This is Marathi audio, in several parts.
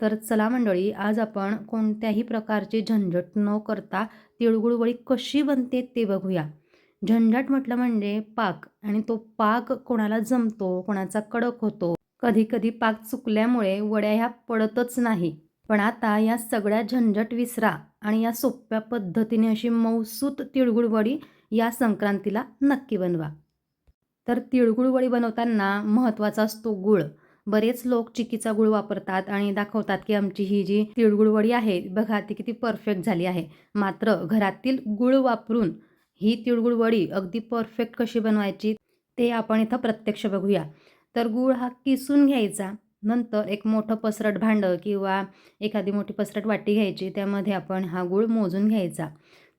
तर चला मंडळी आज आपण कोणत्याही प्रकारची झंझट न करता तिळगुळवळी कशी बनते ते बघूया. झंझट म्हटलं म्हणजे पाक आणि तो पाक कोणाला जमतो कोणाचा कडक होतो. कधी कधी पाक चुकल्यामुळे वड्या ह्या पडतच नाही. पण आता या सगळ्या झंझट विसरा आणि या सोप्या पद्धतीने अशी मौसूत तिळगुळवडी या संक्रांतीला नक्की बनवा. तर तिळगुळवडी बनवताना महत्त्वाचा असतो गुळ. बरेच लोक चिकीचा गुळ वापरतात आणि दाखवतात की आमची ही जी तिळगुळ वडी आहे बघा ती किती परफेक्ट झाली आहे. मात्र घरातील गुळ वापरून ही तिळगुळ वडी अगदी परफेक्ट कशी बनवायची ते आपण इथं प्रत्यक्ष बघूया. तर गूळ हा किसून घ्यायचा. नंतर एक मोठं पसरट भांडं किंवा एखादी मोठी पसरट वाटी घ्यायची त्यामध्ये आपण हा गूळ मोजून घ्यायचा.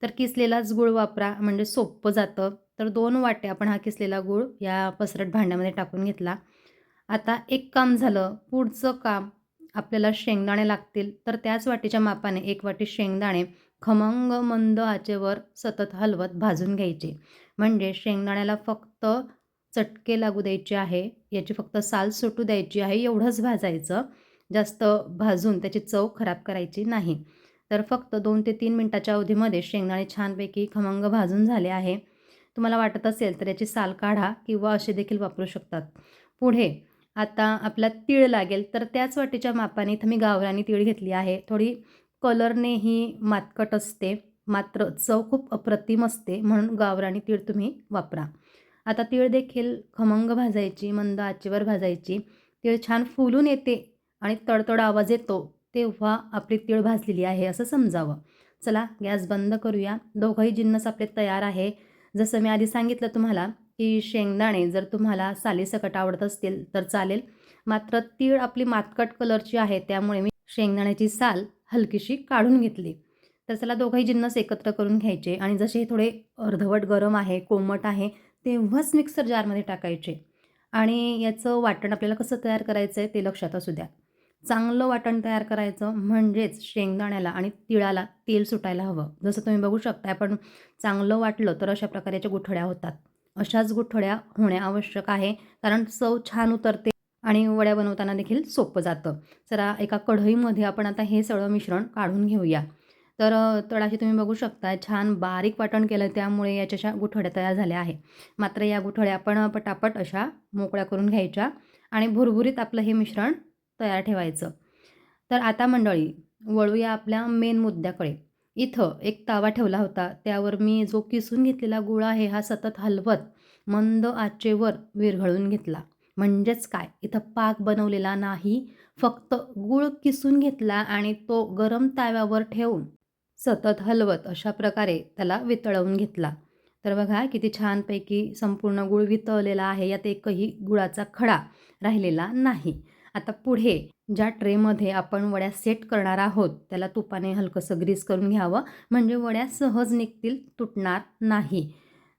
तर किसलेलाच गूळ वापरा म्हणजे सोपं जातं. तर दोन वाट्या आपण हा किसलेला गूळ या पसरट भांड्यामध्ये टाकून घेतला. आता एक काम झालं. पुढचं काम आपल्याला शेंगदाणे लागतील. तर त्याच वाटीच्या मापाने एक वाटी शेंगदाणे खमंग मंद आचेवर सतत हलवत भाजून घ्यायचे. म्हणजे शेंगदाण्याला फक्त चटके लागू द्यायचे आहे. याची फक्त साल सुटू द्यायची आहे. एवढंच भाजायचं. जास्त भाजून त्याची चव खराब करायची नाही. तर फक्त दोन ते तीन मिनटाच्या अवधीमध्ये शेंगदाणे छानपैकी खमंग भाजून झाले आहे. तुम्हाला वाटत असेल तर याची साल काढा किंवा असे देखील वापरू शकतात. पुढे आता आपला तीळ लागेल तर त्याच वाटीच्या मापाने इथं मी गावरानी तीळ घेतली आहे. थोडी कलरने ही मातकट असते मात्र चव खूप अप्रतिम असते म्हणून गावरानी तीळ तुम्ही वापरा. आता तीळ देखील खमंग भाजायची मंद आचेवर भाजायची. तीळ छान फुलून येते आणि तडतड आवाज येतो तेव्हा आपली तीळ भाजलेली आहे असं समजावं. चला गॅस बंद करूया. दोघंही जिन्नस आपले तयार आहे. जसं मी आधी सांगितलं तुम्हाला की शेंगदाणे जर तुम्हाला सालीसकट आवडत असतील तर चालेल. मात्र तीळ आपली मातकट कलरची आहे त्यामुळे मी शेंगदाण्याची साल हलकीशी काढून घेतली. तर चला दोघंही जिन्नस एकत्र करून घ्यायचे आणि जसे हे थोडे अर्धवट गरम आहे कोमट आहे तेव्हाच मिक्सर जारमध्ये टाकायचे. आणि याचं वाटण आपल्याला कसं तयार करायचं आहे ते लक्षात असू द्या. चांगलं वाटण तयार करायचं म्हणजेच शेंगदाण्याला आणि तिळाला तेल सुटायला हवं. जसं तुम्ही बघू शकता आपण चांगलं वाटलं तर अशा प्रकारच्या गुठळ्या होतात. अशाच गुठळ्या होणे आवश्यक आहे. कारण चव छान उतरते आणि वड्या बनवताना देखील सोपं जातं. जरा एका कढईमध्ये आपण आता हे सगळं मिश्रण काढून घेऊया. तर तळाशी तुम्ही बघू शकता छान बारीक वाटण केलं त्यामुळे याच्या गुठळ्या तयार झाल्या आहे मात्र या गुठळ्या आपण पटापट अशा मोकळ्या करून घ्यायच्या आणि भुरभुरीत आपलं हे मिश्रण तयार ठेवायचं. तर आता मंडळी वळूया आपल्या मेन मुद्द्याकडे. इथं एक तावा ठेवला होता. त्यावर मी जो किसून घेतलेला गुळ आहे हा सतत हलवत मंद आचेवर विरघळून घेतला. म्हणजेच काय? इथं पाक बनवलेला नाही फक्त गुळ किसून घेतला आणि तो गरम ताव्यावर ठेवून सतत हलवत अशा प्रकारे त्याला वितळवून घेतला. तर बघा किती छानपैकी संपूर्ण गुळ वितळलेला आहे. यात एकही गुळाचा खडा राहिलेला नाही. आता पुढे ज्या ट्रेमध्ये आपण वड्या सेट करणार आहोत त्याला तुपाने हलकंसं ग्रीस करून घ्यावं. म्हणजे वड्या सहज निघतील तुटणार नाही.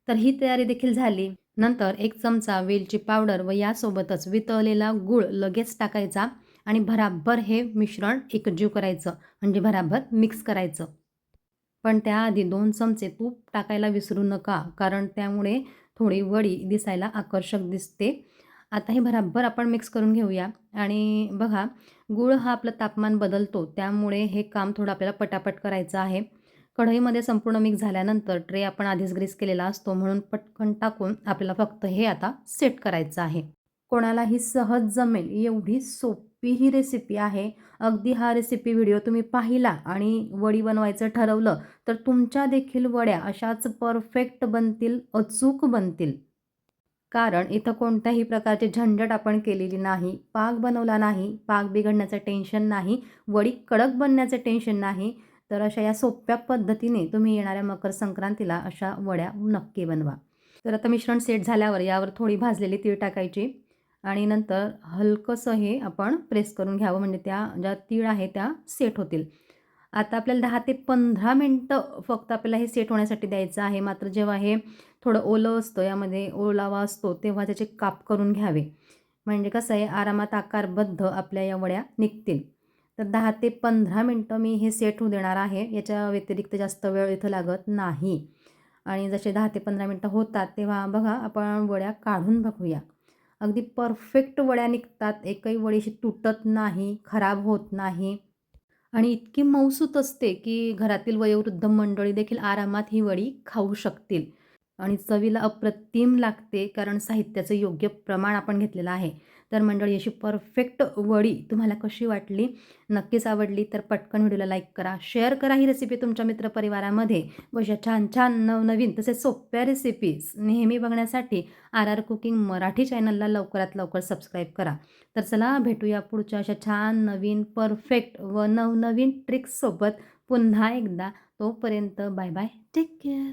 तर ही तयारी देखील झाली. नंतर एक चमचा वेलची पावडर व यासोबतच वितळलेला गूळ लगेच टाकायचा आणि भराभर हे मिश्रण एकजीव करायचं. म्हणजे भराभर मिक्स करायचं. पण त्याआधी दोन चमचे तूप टाकायला विसरू नका कारण त्यामुळे थोडी वडी दिसायला आकर्षक दिसते. आता हे बराबर आपण मिक्स करून घेऊया. आणि बघा गूळ हा आपलं तापमान बदलतो त्यामुळे हे काम थोडं आपल्याला पटापट करायचं आहे. कढईमध्ये संपूर्ण मिक्स झाल्यानंतर ट्रे आपण आधीच ग्रीस केलेला असतो म्हणून पटकन टाकून आपल्याला फक्त हे आता सेट करायचं आहे. कोणालाही सहज जमेल एवढी सोपी ही रेसिपी आहे. अगदी हा रेसिपी व्हिडिओ तुम्ही पाहिला आणि वडी बनवायचं ठरवलं तर तुमच्या देखील वड्या अशाच परफेक्ट बनतील अचूक बनतील. कारण इथं कोणत्याही प्रकारचे झंझट आपण केलेली नाही पाक बनवला नाही पाक बिघडण्याचं टेन्शन नाही वडी कडक बनण्याचं टेन्शन नाही तर अशा या सोप्या पद्धतीने तुम्ही येणाऱ्या मकर संक्रांतीला अशा वड्या नक्की बनवा. तर आता मिश्रण सेट झाल्यावर यावर थोडी भाजलेली तीळ टाकायची आणि नंतर हलकंसं हे आपण प्रेस करून घ्यावं. म्हणजे त्या ज्या तीळ आहे त्या सेट होतील. आता आपल्याला दहा ते पंधरा मिनटं फक्त आपल्याला हे सेट होण्यासाठी द्यायचं आहे. मात्र जेव्हा हे थोडं ओलं असतं यामध्ये ओलावा असतो तेव्हा त्याचे काप करून घ्यावे. म्हणजे कसं आहे आरामात आकारबद्ध आपल्या या वड्या निघतील. तर दहा ते पंधरा मिनटं मी हे सेट होऊ देणार आहे. याच्या व्यतिरिक्त जास्त वेळ इथं लागत नाही. आणि जसे दहा ते पंधरा मिनटं होतात तेव्हा बघा आपण वड्या काढून बघूया. अगदी परफेक्ट वड्या निघतात. एकही वडी अशी तुटत नाही खराब होत नाही. आणि इतकी मऊसूत असते की घरातील वयोवृद्ध मंडळी देखील आरामात ही वडी खाऊ शकतील. आणि चवीला अप्रतिम लागते कारण साहित्याचं योग्य प्रमाण आपण घेतलेलं आहे. तर मंडळी अशी परफेक्ट वडी तुम्हाला कशी वाटली नक्कीच आवडली तर पटकन व्हिडिओला लाईक करा शेअर करा ही रेसिपी तुमच्या मित्रपरिवारामध्ये व अशा छान छान नवनवीन तसेच सोप्या रेसिपीज नेहमी बघण्यासाठी आर आर कुकिंग मराठी चॅनलला लवकरात लवकर सबस्क्राईब करा. तर चला भेटूया पुढच्या अशा छान नवीन परफेक्ट व नवनवीन ट्रिक्ससोबत पुन्हा एकदा. तोपर्यंत बाय बाय टेक केअर